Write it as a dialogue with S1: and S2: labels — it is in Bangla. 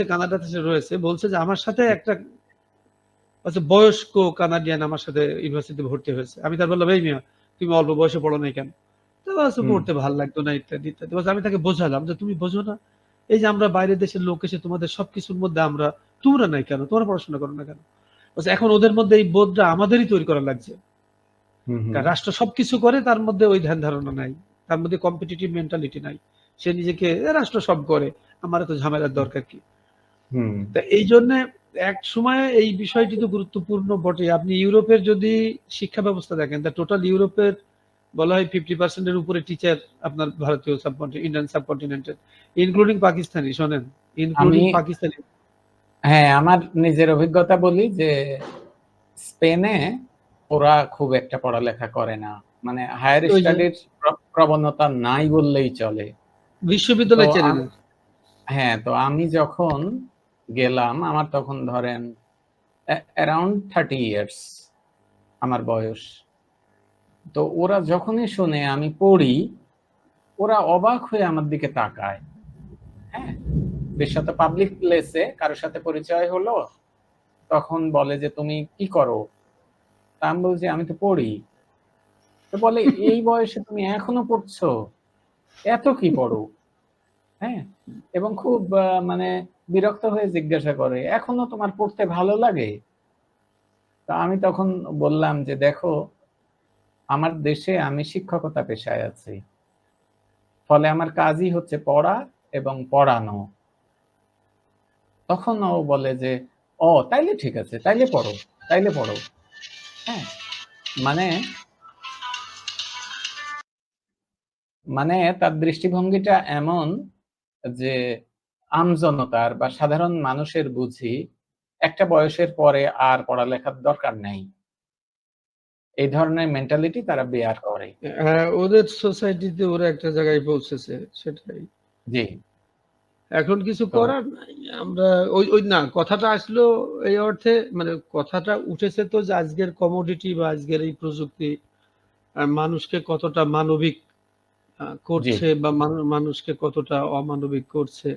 S1: সে কানাডাতে সে রয়েছে বলছে যে আমার সাথে একটা আচ্ছা বয়স্ক কানাডিয়ান আমার সাথে ইউনিভার্সিটিতে ভর্তি হয়েছে। আমি তার বললাম এই মিয়া তুমি অল্প বয়সে পড়ো নাই কেন? তো পড়তে ভালো লাগতো না ইত্যাদি ইত্যাদি। আমি তাকে বোঝালাম যে তুমি বোঝো না। এই যে আমরা বাইরের দেশের লোক এসে তোমাদের সবকিছুর মধ্যে আমরা তোমরা নাই কেন? তোমরা পড়াশোনা করো না কেন? এখন ওদের মধ্যে এই বোধটা আমাদেরই তৈরি করা লাগছে। রাষ্ট্র সবকিছু করে তার মধ্যে ওই ধ্যান ধারণা নাই। তার মধ্যে কম্পিটিটিভ মেন্টালিটি নাই। সে নিজেকে রাষ্ট্র সব করে আমার এত ঝামেলার দরকার কি? তা এই জন্য এক সময় এই বিষয়টি তো গুরুত্বপূর্ণ বটে। আপনি ইউরোপের যদি শিক্ষা ব্যবস্থা দেখেন তা টোটাল ইউরোপের বলা হয় ফিফটি পার্সেন্টের উপরে টিচার আপনার ভারতীয় সাবকন্টিনেন্ট ইন্ডিয়ান সাবকন্টিনেন্টের ইনক্লুডিং পাকিস্তানি শোনেন ইনক্লুডিং পাকিস্তানি।
S2: হ্যাঁ আমার নিজের অভিজ্ঞতা বলি যে স্পেনে ওরা খুব একটা পড়ালেখা করে না। মানে হায়ার স্টাডির প্রবণতা নাই বললেই চলে।
S1: বিশ্ববিদ্যালয়
S2: হ্যাঁ তো আমি যখন গেলাম। আমার তখন ধরেন অ্যারাউন্ড থার্টি ইয়ার্স আমার বয়স। তো ওরা যখনই শুনে আমি পড়ি, ওরা অবাক হয়ে আমার দিকে তাকায়। হ্যাঁ বিশেষত পাবলিক প্লেসে কারোর সাথে পরিচয় হলো, তখন বলে যে, তুমি কি করো? তা আমি বলছি, আমি তো পড়ি। তো বলে, এই বয়সে তুমি এখনও পড়ছো? এত কি পড়ো? হ্যাঁ? এবং খুব মানে বিরক্ত হয়ে জিজ্ঞাসা করে, এখনও তোমার পড়তে ভালো লাগে? তা আমি তখন বললাম যে, দেখো, আমার দেশে আমি শিক্ষকতা পেশায় আছি। ফলে আমার কাজই হচ্ছে পড়া এবং পড়ানো। তখন ও বলে যে, ও, তাইলে ঠিক আছে, তাইলে পড়ো তাইলে পড়ো। হ্যাঁ? মানে মানে তার দৃষ্টিভঙ্গিটা এমন যে আমজনতার বা সাধারণ মানুষের বুঝি একটা বয়সের পরে আর পড়ালেখার দরকার নেই। এই ধরনের মেন্টালিটি তারা বেয়ার করে।
S1: হ্যাঁ ওদের সোসাইটিতে ওরা একটা জায়গায় পৌঁছেছে সেটাই।
S2: জি।
S1: এখন কিছু করার নাই আমরা ওই ওই না কথাটা আসলো এই অর্থে মানে কথাটা উঠেছে তো যে আজকের কমোডিটি বা আজকের এই প্রযুক্তি মানুষকে কতটা মানবিক করছে বা মানুষকে কতটা অমানবিক করছে।